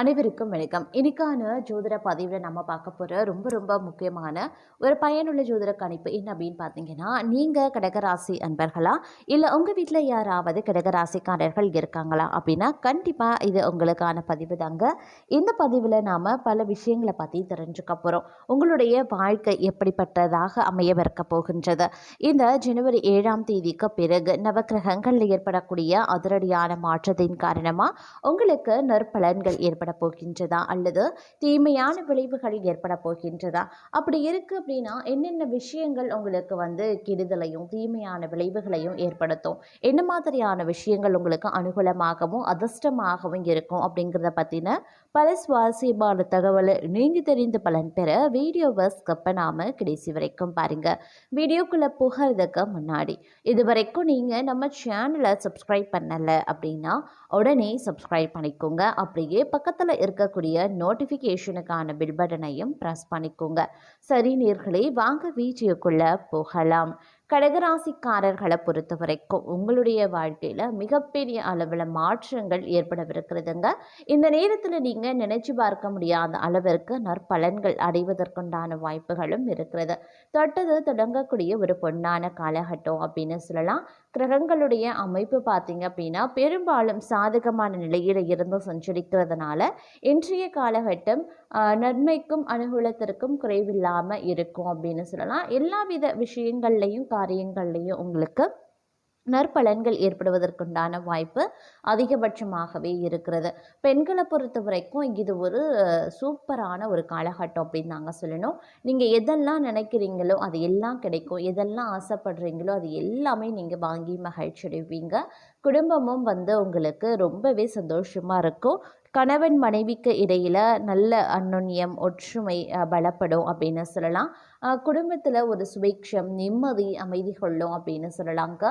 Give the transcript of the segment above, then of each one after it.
அனைவருக்கும் வணக்கம். இன்னைக்கான ஜோதிட பதிவில் நம்ம பார்க்க போகிற ரொம்ப ரொம்ப முக்கியமான ஒரு பயனுள்ள ஜோதிட கணிப்பு என்ன அப்படின்னு பார்த்தீங்கன்னா நீங்கள் கடகராசி அன்பர்களா? இல்லை உங்கள் வீட்டில் யாராவது கடகராசிக்காரர்கள் இருக்காங்களா? அப்படின்னா கண்டிப்பாக இது உங்களுக்கான பதிவு தாங்க. இந்த பதிவில் நாம் பல விஷயங்களை பற்றி தெரிஞ்சுக்க போகிறோம் உங்களுடைய வாழ்க்கை எப்படிப்பட்டதாக அமையவிருக்க போகின்றது? இந்த ஜனவரி ஏழாம் தேதிக்கு பிறகு நவக்கிரகங்களில் ஏற்படக்கூடிய அதிரடியான மாற்றத்தின் காரணமாக உங்களுக்கு நற்பலன்கள் ஏற்பட போகின்றதா அல்லது தீமையான விளைவுகள் ஏற்பட போகின்றதா அப்படி இருக்கு அப்படின்னா என்னென்ன விஷயங்கள் உங்களுக்கு வந்து கெடுதலையும் தீமையான விளைவுகளையும் ஏற்படுத்தும்? என்ன மாதிரியான விஷயங்கள் உங்களுக்கு அனுகூலமாகவும் அதிர்ஷ்டமாகவும் இருக்கும் அப்படிங்கிறத பற்றின பல சுவாரஸ்யமான தகவலை நீங்கள் தெரிந்து பலன் பெற வீடியோவை ஸ்கிப் பண்ணாமல் கடைசி வரைக்கும் பாருங்க. வீடியோக்குள்ளே போகிறதுக்கு முன்னாடி இது வரைக்கும் நீங்கள் நம்ம சேனலை சப்ஸ்கிரைப் பண்ணலை அப்படின்னா உடனே சப்ஸ்கிரைப் பண்ணிக்கோங்க. அப்படியே பக்கத்தில் இருக்கக்கூடிய நோட்டிஃபிகேஷனுக்கான பில் பட்டனையும் ப்ரெஸ் பண்ணிக்கோங்க. சரி நேர்களே வாங்க வீடியோக்குள்ளே போகலாம். கடகராசிக்காரர்களை பொறுத்த வரைக்கும் உங்களுடைய வாழ்க்கையில் மிகப்பெரிய அளவில் மாற்றங்கள் ஏற்படவிருக்கிறதுங்க. இந்த நேரத்தில் நீங்கள் நினைச்சு பார்க்க முடியாத அளவிற்கு நற்பலன்கள் அடைவதற்குண்டான வாய்ப்புகளும் இருக்கிறது. தொட்டது தொடங்கக்கூடிய ஒரு பொன்னான காலகட்டம் அப்படின்னு சொல்லலாம். கிரகங்களுடைய அமைப்பு பார்த்தீங்க அப்படின்னா பெரும்பாலும் சாதகமான நிலையில் இருந்து சஞ்சரிக்கிறதுனால இன்றைய காலகட்டம் நன்மைக்கும் அனுகூலத்திற்கும் குறைவில்லாமல் இருக்கும் அப்படின்னு சொல்லலாம். எல்லாவித விஷயங்கள்லையும் காரியங்கள்லையும் உங்களுக்கு நற்பலன்கள் ஏற்படுவதற்குண்டான வாய்ப்பு அதிகபட்சமாகவே இருக்கிறது. பெண்களை பொறுத்த வரைக்கும் இது ஒரு சூப்பரான ஒரு காலகட்டம் அப்படின்னு நாங்கள் சொல்லணும். நீங்கள் எதெல்லாம் நினைக்கிறீங்களோ அது எல்லாம் கிடைக்கும். எதெல்லாம் ஆசைப்படுறீங்களோ அது எல்லாமே நீங்கள் வாங்கி மகிழ்ச்சி அடைவீங்க குடும்பமும் வந்து உங்களுக்கு ரொம்பவே சந்தோஷமாக இருக்கும். கணவன் மனைவிக்கு இடையில் நல்ல அந்நுண்ணியம் ஒற்றுமை பலப்படும் அப்படின்னு சொல்லலாம். குடும்பத்தில் ஒரு சுபிக்ஷம் நிம்மதி அமைதி கொள்ளும் அப்படின்னு சொல்லலாங்க.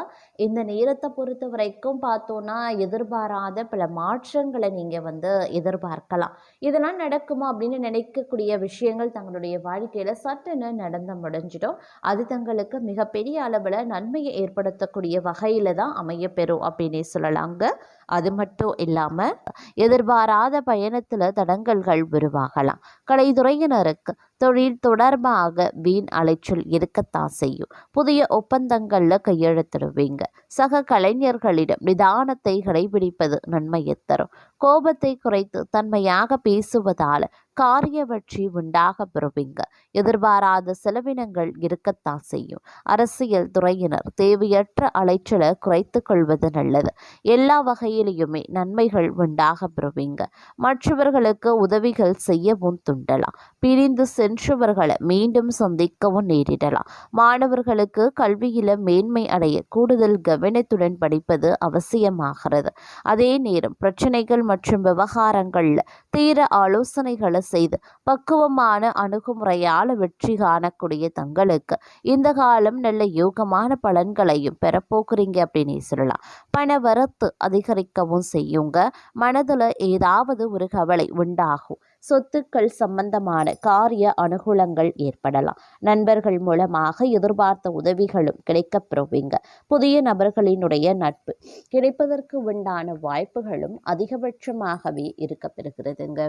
இந்த நேரத்தை பொறுத்த வரைக்கும் பார்த்தோன்னா எதிர்பாராத பல மாற்றங்களை நீங்கள் வந்து எதிர்பார்க்கலாம். இதெல்லாம் நடக்குமா அப்படின்னு நினைக்கக்கூடிய விஷயங்கள் தங்களுடைய வாழ்க்கையில் சட்டுன்னு நடந்து முடிஞ்சிடும். அது தங்களுக்கு மிகப்பெரிய அளவில் நன்மையை ஏற்படுத்தக்கூடிய வகையில் தான் அமையப்பெறும் அப்படின்னே சொல்லலாங்க. அது மட்டும் இல்லாமல் எதிர்பாராத பயணத்தில் தடங்கல்கள் உருவாகலாம். கலைத்துறையினருக்கு தொழில் தொடர்பாக வீண் அலைச்சல் இருக்கத்தான் செய்யும். புதிய ஒப்பந்தங்களில் கையெழுத்திடுவீங்க. சக கலைஞர்களிடம் நிதானத்தை கடைபிடிப்பது நன்மையை தரும். கோபத்தை குறைத்து தன்மையாக பேசுவதால் காரிய வெற்றி உண்டாக பெறுவீங்க எதிர்பாராத செலவினங்கள் இருக்கத்தான் செய்யும். அரசியல் துறையினர் தேவையற்ற அலைச்சலை குறைத்து கொள்வது நல்லது. எல்லா வகையிலையுமே நன்மைகள் உண்டாக பெறுவீங்க மற்றவர்களுக்கு உதவிகள் செய்யவும் துண்டலாம். பிரிந்து சென்றவர்களை மீண்டும் சந்திக்கவும் நேரிடலாம். மாணவர்களுக்கு கல்வியில மேன்மை அடைய கூடுதல் கவனத்துடன் படிப்பது அவசியமாகிறது. அதே நேரம் பிரச்சனைகள் மற்றும் விவகாரங்கள்ல தீர ஆலோசனைகளை செய்து பக்குவமான அணுகுமுறையால் வெற்றி காணக்கூடிய தங்களுக்கு இந்த காலம் நல்ல யோகமான பலன்களையும் பெறப்போக்குறீங்க அப்படின்னு சொல்லலாம். பண வரத்து அதிகரிக்கவும் செய்யுங்க. மனதில் ஏதாவது ஒரு கவலை உண்டாகும். சொத்துக்கள் சம்பந்தமான காரிய அனுகூலங்கள் ஏற்படலாம். நண்பர்கள் மூலமாக எதிர்பார்த்த உதவிகளும் கிடைக்கப்பெறுவீங்க. புதிய நபர்களினுடைய நட்பு கிடைப்பதற்கு உண்டான வாய்ப்புகளும் அதிகபட்சமாகவே இருக்கப்பெறுகிறதுங்க.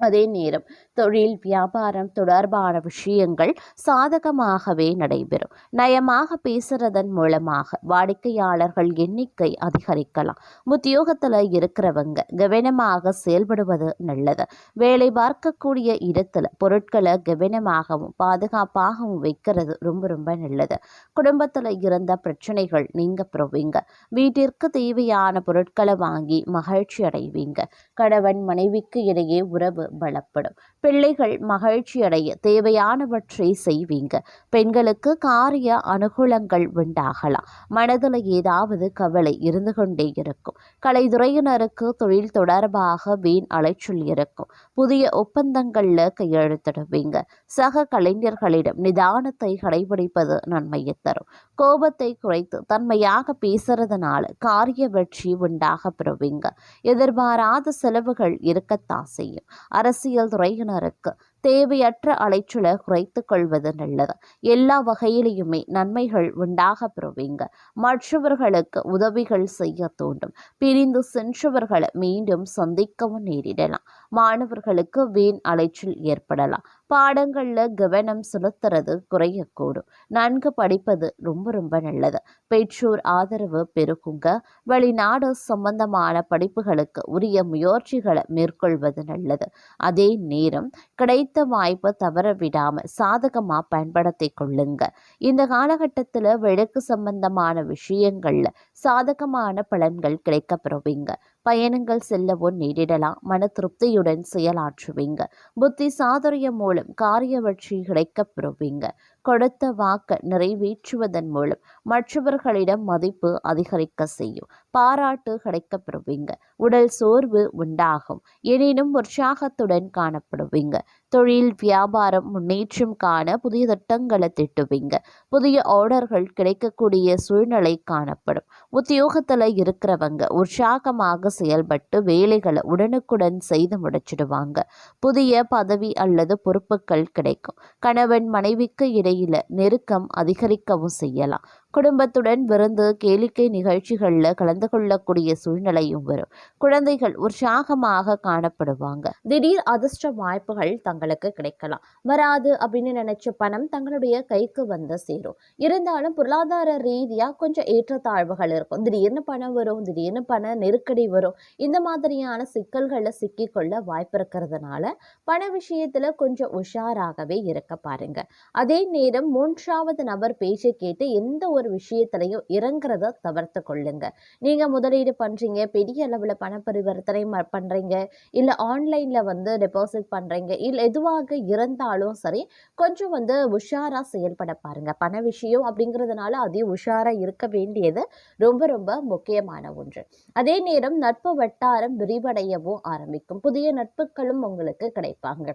அதே நேரம் தொழில் வியாபாரம் தொடர்பான விஷயங்கள் சாதகமாகவே நடைபெறும். நயமாக பேசுறதன் மூலமாக வாடிக்கையாளர்கள் எண்ணிக்கை அதிகரிக்கலாம். உத்தியோகத்தில் இருக்கிறவங்க கவனமாக செயல்படுவது நல்லது. வேலை பார்க்கக்கூடிய இடத்துல பொருட்களை கவனமாகவும் பாதுகாப்பாகவும் வைக்கிறது ரொம்ப ரொம்ப நல்லது. குடும்பத்தில் இருந்த பிரச்சனைகள் நீங்க பெறுவீங்க. வீட்டிற்கு தேவையான பொருட்களை வாங்கி மகிழ்ச்சி அடைவீங்க. கணவன் மனைவிக்கு இடையே உறவு பலப்படும் பிள்ளைகள் மகிழ்ச்சியடைய தேவையானவற்றை செய்வீங்க. பெண்களுக்கு காரிய அனுகூலங்கள் உண்டாகலாம். மனதில் ஏதாவது கவலை இருந்து கொண்டே இருக்கும். கலைத்துறையினருக்கு தொழில் தொடர்பாக வீண் அலைச்சல் இருக்கும். புதிய ஒப்பந்தங்களில் கையெழுத்திடுவீங்க. சக கலைஞர்களிடம் நிதானத்தை கடைபிடிப்பது நன்மையை தரும். கோபத்தை குறைத்து தன்மையாக பேசுறதுனால காரிய வெற்றி உண்டாக பெறுவீங்க. எதிர்பாராத செலவுகள் இருக்கத்தான் செய்யும். அரசியல் துறையினருக்கு தேவையற்ற அலைச்சலை குறைத்து கொள்வது நல்லது. எல்லா வகையிலையுமே நன்மைகள் உண்டாக பெறுவீங்க. மற்றவர்களுக்கு உதவிகள் செய்ய தூண்டும் பிரிந்து சென்றவர்களை மீண்டும் சந்திக்கவும் நேரிடலாம். மாணவர்களுக்கு வீண் அலைச்சல் ஏற்படலாம். பாடங்களில் கவனம் செலுத்துறது குறையக்கூடும். நன்கு படிப்பது ரொம்ப ரொம்ப நல்லது. பெற்றோர் ஆதரவு பெருகுங்க வெளிநாடு சம்பந்தமான படிப்புகளுக்கு உரிய முயற்சிகளை மேற்கொள்வது நல்லது. அதே நேரம் கிடைத்த வாய்ப்பை தவற விடாமல் சாதகமாக பயன்படுத்தி கொள்ளுங்க. இந்த காலகட்டத்தில் வழக்கு சம்பந்தமான விஷயங்களில் சாதகமான பலன்கள் கிடைக்கப்பெறுவீங்க பயணங்கள் செல்லவும் நேரிடலாம். மன திருப்தியுடன் செயலாற்றுவீங்க. புத்தி சாதுரியம் மூலம் காரிய வெற்றி கிடைக்கப் பெறுவீங்க. கொடுத்த வாக்க நிறைவேற்றுவதன் மூலம் மற்றவர்களிடம் மதிப்பு அதிகரிக்க செய்யும். பாராட்டு கிடைக்கப் பெறுவீங்க. உடல் சோர்வு உண்டாகும். எனினும் உற்சாகத்துடன் காணப்படுவீங்க. தொழில் வியாபாரம் முன்னேற்றம் காண புதிய திட்டங்களை திட்டுவீங்க. புதிய ஆர்டர்கள் கிடைக்கக்கூடிய சூழ்நிலை காணப்படும். உத்தியோகத்தில் இருக்கிறவங்க உற்சாகமாக செயல்பட்டு வேலைகளை உடனுக்குடன் செய்து முடிச்சிடுவாங்க. புதிய பதவி அல்லது பொறுப்புகள் கிடைக்கும். கணவன் மனைவிக்கு இடையில நெருக்கம் அதிகரிக்கவும் செய்யலாம். குடும்பத்துடன் விருந்து கேளிக்கை நிகழ்ச்சிகளில் கலந்து கொள்ளக்கூடிய சூழ்நிலையும் வரும். குழந்தைகள் உற்சாகமாக காணப்படுவாங்க. திடீர் அதிர்ஷ்ட வாய்ப்புகள் தங்களுக்கு கிடைக்கலாம். வராது அப்படின்னு நினைச்ச பணம் தங்களுடைய கைக்கு வந்து சேரும். இருந்தாலும் பொருளாதார ரீதியாக கொஞ்சம் ஏற்றத்தாழ்வுகள் இருக்கும். திடீர்னு பணம் வரும் திடீர்னு பண நெருக்கடி வரும். இந்த மாதிரியான சிக்கல்களில் சிக்கிக்கொள்ள வாய்ப்பு இருக்கிறதுனால பண விஷயத்துல கொஞ்சம் உஷாராகவே இருக்க பாருங்க. அதே நேரம் மூன்றாவது நபர் பேச்சை கேட்டு எந்த ஒரு விஷயத்திலையும் இறங்குறத தவிர்த்து கொள்ளுங்க. நீங்க முதலீடு பண்றீங்க பெரிய அளவில் பண பரிவர்த்தனை பண்றீங்க இல்லை ஆன்லைனில் வந்து டெபாசிட் பண்றீங்க இல்லை எதுவாக இருந்தாலும் சரி கொஞ்சம் வந்து உஷாரா செயல்பட பாருங்க. பண விஷயம் அப்படிங்கிறதுனால அதிக உஷாரா இருக்க வேண்டியது ரொம்ப ரொம்ப முக்கியமான ஒன்று. அதே நேரம் நட்பு வட்டாரம் விரிவடையவும் ஆரம்பிக்கும். புதிய நட்புகளும் உங்களுக்கு கிடைப்பாங்க.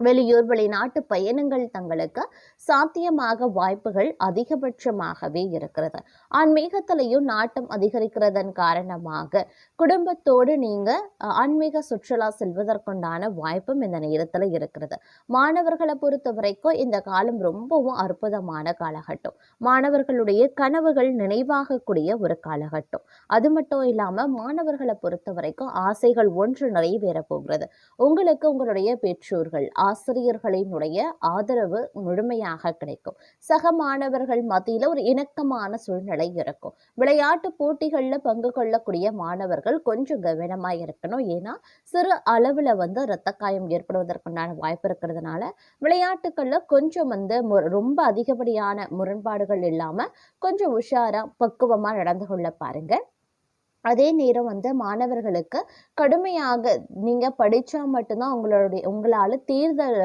வெளியூர் வெளிநாட்டு பயணங்கள் தங்களுக்கு சாத்தியமாக வாய்ப்புகள் அதிகபட்சமாகவே இருக்கிறது. ஆன்மீகத்திலையும் நாட்டம் அதிகரிக்கிறதன் காரணமாக குடும்பத்தோடு நீங்க ஆன்மீக சுற்றுலா செல்வதற்குண்டான வாய்ப்பும் இந்த நேரத்தில் இருக்கிறது. மாணவர்களை பொறுத்த வரைக்கும் இந்த காலம் ரொம்பவும் அற்புதமான காலகட்டம். மாணவர்களுடைய கனவுகள் நினைவாகக்கூடிய ஒரு காலகட்டம். அது மட்டும் இல்லாமல் மாணவர்களை பொறுத்த வரைக்கும் ஆசைகள் ஒன்று நிறைவேற போகிறது. உங்களுக்கு உங்களுடைய பெற்றோர்கள் ஆசிரியர்களினுடைய ஆதரவு முழுமையாக கிடைக்கும். சக மாணவர்கள் மத்தியில் ஒரு இணக்கமான சூழ்நிலை இருக்கும். விளையாட்டு போட்டிகளில் பங்கு கொள்ளக்கூடிய மாணவர்கள் கொஞ்சம் கவனமாக இருக்கணும். ஏன்னா சிறு அளவில் வந்து இரத்த காயம் ஏற்படுவதற்குண்டான வாய்ப்பு இருக்கிறதுனால விளையாட்டுகளில் கொஞ்சம் வந்து ரொம்ப அதிகப்படியான முரண்பாடுகள் இல்லாமல் கொஞ்சம் உஷாராக பக்குவமாக நடந்து கொள்ள பாருங்கள் அதே நேரம் வந்து மாணவர்களுக்கு கடுமையாக நீங்கள் படித்தா மட்டும்தான் உங்களுடைய உங்களால் தேர்தல்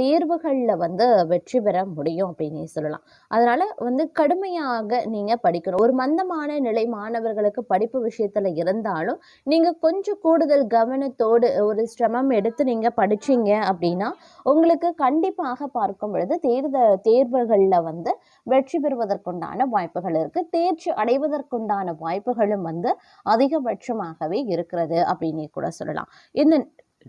தேர்வுகளில் வந்து வெற்றி பெற முடியும் அப்படின்னு சொல்லலாம். அதனால வந்து கடுமையாக நீங்கள் படிக்கணும். ஒரு மந்தமான நிலை மாணவர்களுக்கு படிப்பு விஷயத்தில் இருந்தாலும் நீங்கள் கொஞ்சம் கூடுதல் கவனத்தோடு ஒரு சிரமம் எடுத்து நீங்கள் படிச்சீங்க அப்படின்னா உங்களுக்கு கண்டிப்பாக பார்க்கும் பொழுது தேர்தல் தேர்வுகளில் வந்து வெற்றி பெறுவதற்குண்டான வாய்ப்புகள் இருக்குது தேர்ச்சி அடைவதற்குண்டான வாய்ப்புகளும் வந்து அதிகபட்சமாகவே இருக்கிறது அப்படின்னு கூட சொல்லலாம். இந்த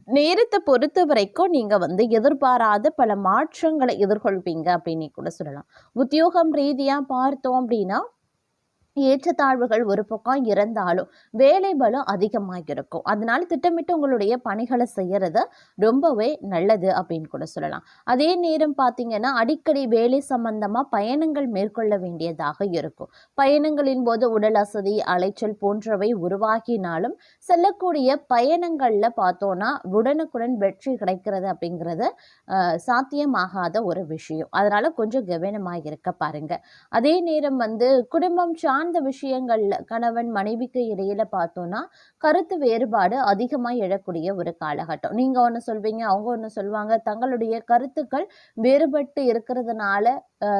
நேரத்தை பொறுத்த வரைக்கும் நீங்க வந்து எதிர்பாராத பல மாற்றங்களை எதிர்கொள்வீங்க அப்படின்னு கூட சொல்லலாம். உத்தியோகம் ரீதியா பார்த்தோம் அப்படின்னா ஏற்றத்தாழ்வுகள் ஒரு பக்கம் இருந்தாலும் வேலை பலம் அதிகமாக இருக்கும் அதனால திட்டமிட்டு உங்களுடைய பணிகளை செய்யறது ரொம்பவே நல்லது அப்படின்னு கூட சொல்லலாம். அதே நேரம் பார்த்தீங்கன்னா அடிக்கடி வேலை சம்பந்தமாக பயணங்கள் மேற்கொள்ள வேண்டியதாக இருக்கும். பயணங்களின் போது உடல் அசதி அலைச்சல் போன்றவை உருவாகினாலும் செல்லக்கூடிய பயணங்களில் பார்த்தோன்னா உடனுக்குடன் வெற்றி கிடைக்கிறது அப்படிங்கிறது சாத்தியமாகாத ஒரு விஷயம். அதனால கொஞ்சம் கவனமாக இருக்க பாருங்க. அதே நேரம் வந்து குடும்பம் சார்ந்த விஷயங்கள்ல கணவன் மனைவிக்கு இடையில பார்த்தோம்னா கருத்து வேறுபாடு அதிகமாக எழக்கூடிய ஒரு காலகட்டம். நீங்க ஒன்று சொல்வீங்க அவங்க ஒன்று சொல்லுவாங்க தங்களுடைய கருத்துக்கள் வேறுபட்டு இருக்கிறதுனால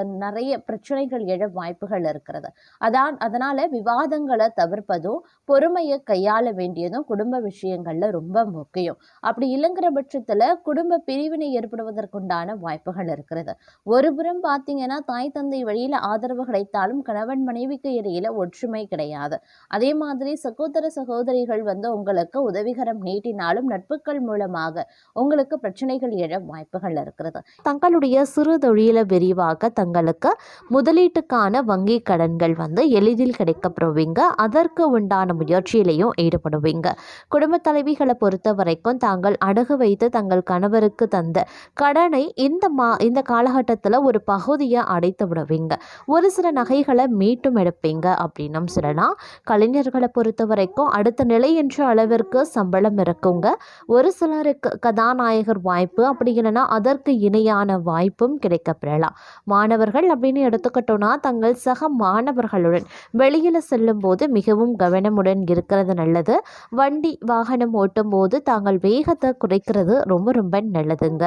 நிறைய பிரச்சனைகள் எழ வாய்ப்புகள் இருக்கிறது. அதான் அதனால விவாதங்களை தவிர்ப்பதும் பொறுமையை கையாள வேண்டியதும் குடும்ப விஷயங்கள்ல ரொம்ப முக்கியம். அப்படி இல்லைங்கிற பட்சத்துல குடும்ப பிரிவினை ஏற்படுவதற்குண்டான வாய்ப்புகள் இருக்கிறது. ஒருபுறம் பார்த்தீங்கன்னா தாய் தந்தை வழியில ஆதரவு கிடைத்தாலும் கணவன் மனைவிக்கு இடையில ஒற்றுமை கிடையாது. அதே மாதிரி சகோதர சகோதரிகள் வந்து உங்களுக்கு உதவிகரம் நீட்டினாலும் நட்புகள் மூலமாக உங்களுக்கு பிரச்சனைகள் எழ வாய்ப்புகள் இருக்கிறது. தங்களுடைய சிறு தொழில விரிவாக தங்களுக்கு முதலீட்டுக்கான வங்கி கடன்கள் வந்து எளிதில் கிடைக்கப்படுவீங்க. அதற்கு உண்டான முயற்சியிலையும் ஈடுபடுவீங்க. குடும்ப தலைவிகளை பொறுத்த வரைக்கும் தாங்கள் அடகு வைத்து தங்கள் கணவருக்கு தந்த கடனை இந்த மா இந்த காலகட்டத்தில் ஒரு பகுதியை அடைத்து விடுவீங்க. ஒரு சில நகைகளை மீட்டும் எடுப்பீங்க அப்படின்னும் சொல்லலாம். கலைஞர்களை பொறுத்த வரைக்கும் அடுத்த நிலை என்ற அளவிற்கு சம்பளம் இருக்குங்க. ஒரு சிலருக்கு கதாநாயகர் வாய்ப்பு அப்படி இல்லைன்னா அதற்கு இணையான வாய்ப்பும் கிடைக்கப்பெறலாம். மாணவர்கள் அப்படின்னு எடுத்துக்கிட்டோன்னா தங்கள் சக மாணவர்களுடன் வெளியில் செல்லும்போது மிகவும் கவனமுடன் இருக்கிறது நல்லது. வண்டி வாகனம் ஓட்டும் போது தாங்கள் வேகத்தை குறைக்கிறது ரொம்ப ரொம்ப நல்லதுங்க.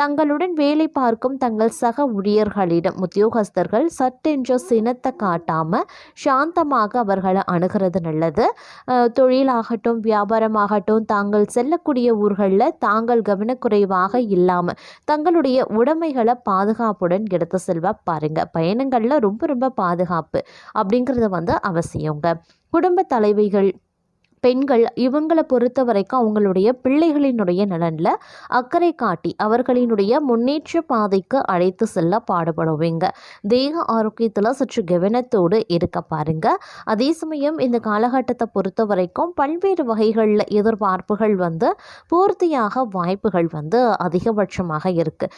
தங்களுடன் வேலை பார்க்கும் தங்கள் சக ஊழியர்களிடம் உத்தியோகஸ்தர்கள் சட்டென்ற சினத்தை காட்டாமல் சாந்தமாக அவர்களை அணுகிறது நல்லது. தொழிலாகட்டும் வியாபாரமாகட்டும் தாங்கள் செல்லக்கூடிய ஊர்களில் தாங்கள் கவனக்குறைவாக இல்லாமல் தங்களுடைய உடைமைகளை பாதுகாப்புடன் எடுத்து செல்வ பாருங்க. பயணங்களில் ரொம்ப ரொம்ப பாதுகாப்பு அப்படிங்கிறது வந்து அவசியங்க. குடும்ப தலைவிகள் பெண்கள் இவங்களை பொறுத்த வரைக்கும் அவங்களுடைய பிள்ளைகளினுடைய நலனில் அக்கறை காட்டி அவர்களினுடைய முன்னேற்ற பாதைக்கு அழைத்து செல்ல பாடுபடுவீங்க. தேக ஆரோக்கியத்தில் சற்று கவனத்தோடு இருக்க பாருங்க. அதே சமயம் இந்த காலகட்டத்தை பொறுத்த வரைக்கும் பல்வேறு வகைகளில் எதிர்பார்ப்புகள் வந்து பூர்த்தியாக வாய்ப்புகள் வந்து அதிகபட்சமாக இருக்குது